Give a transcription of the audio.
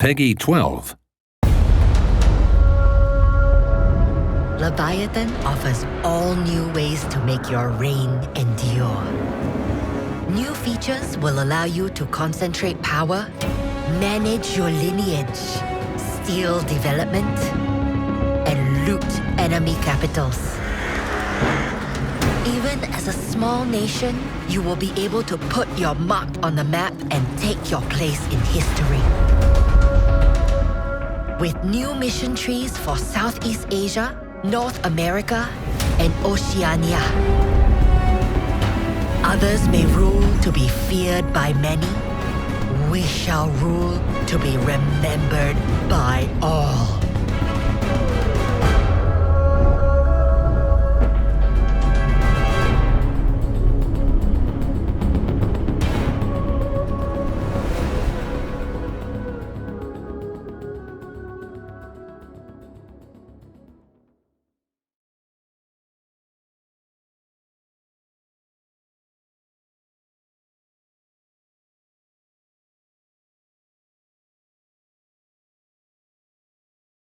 Peggy 12. Leviathan offers all new ways to make your reign endure. New features will allow you to concentrate power, manage your lineage, steal development, and loot enemy capitals. Even as a small nation, you will be able to put your mark on the map and take your place in history. With new mission trees for Southeast Asia, North America, and Oceania. Others may rule to be feared by many. We shall rule to be remembered by.